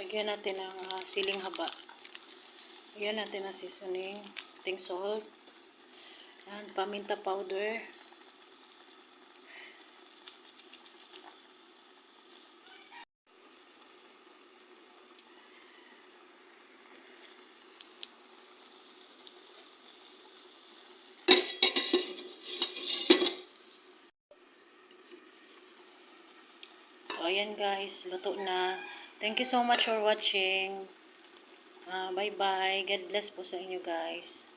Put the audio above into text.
Lagyan natin ng ah, siling haba. Lagyan natin ng seasoning, ting salt, yan, paminta powder. So, ayan guys, luto na. Thank you so much for watching. Ah, bye-bye. God bless po sa inyo guys.